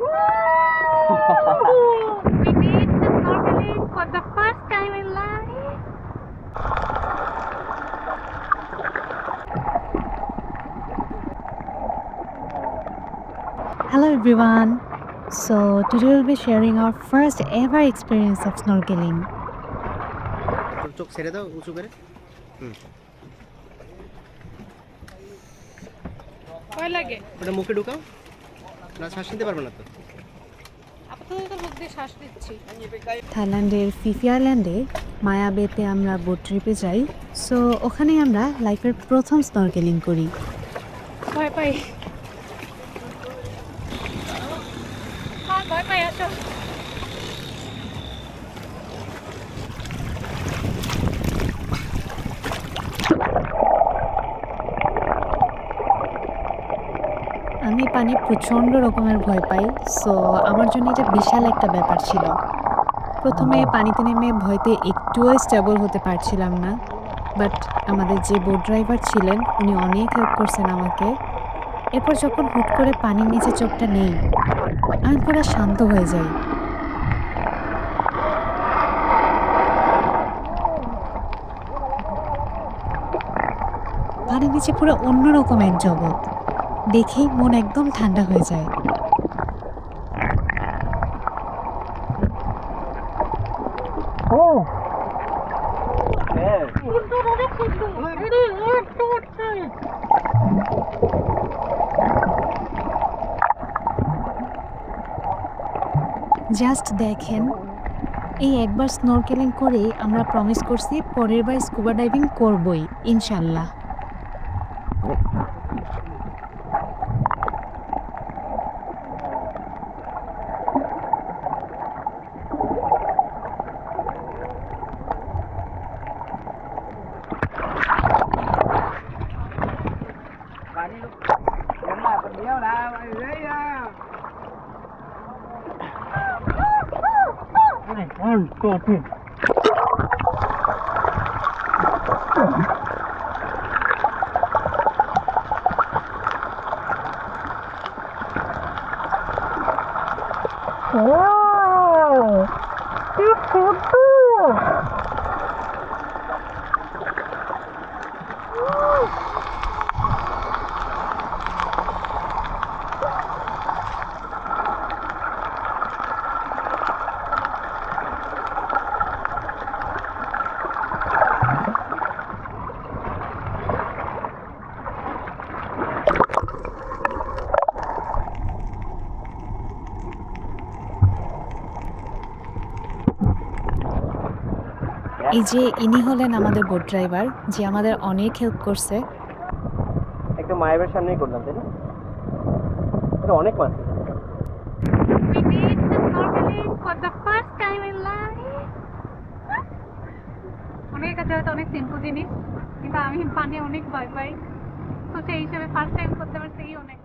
we did the snorkeling for the first time in life. Hello everyone. So today we'll be sharing our first ever experience of snorkeling. তোর চোখ ছেড়ে দাও উঁচু করে হুম ভয় লাগে ওটা মুখে ঢুকাও না শ্বাস নিতে পারবে না তো? থাইল্যান্ডের ফিফি আইল্যান্ডে মায়াবেতে আমরা বোট ট্রিপে যাই। সো ওখানেই আমরা লাইফের প্রথম স্নরকেলিং করি। ভয় পাই। হ্যাঁ ভয় পাই আসো আমি পানি প্রচণ্ড রকমের ভয় পাই সো আমার জন্য এটা বিশাল একটা ব্যাপার ছিল। প্রথমে পানিতে নেমে ভয়তে একটুও স্টেবল হতে পারছিলাম না বাট আমাদের যে বোট ড্রাইভার ছিলেন উনি অনেক হেল্প করছেন আমাকে। এরপর যখন হুট করে পানির নিচে চোখটা নেই আমি পুরো শান্ত হয়ে যাই। পানির নিচে পুরো অন্যরকম এক জগৎ। দেখেই মন একদম ঠান্ডা হয়ে যায়। জাস্ট দেখেন, এই একবার স্নোরকেলিং করে আমরা প্রমিস করছি পরের বার স্কুবা ডাইভিং করবই, ইনশাল্লাহ। பண்ணி என்ன பண்ணியோ நான் Oh, God. Oh, you could এই যে ইনি হলেন আমাদের বোট ড্রাইভার যে আমাদের অনেক হেল্প করছে। একটু মায়ের সামনেই করলাম তাই না? এটা অনেক মাছ। In কাছে হয়তো অনেক সিম্পল জিনিস কিন্তু আমি পানি অনেক ভয় পাই। তো সেই হিসেবে ফার্স্ট টাইম করতে পারছি অনেক।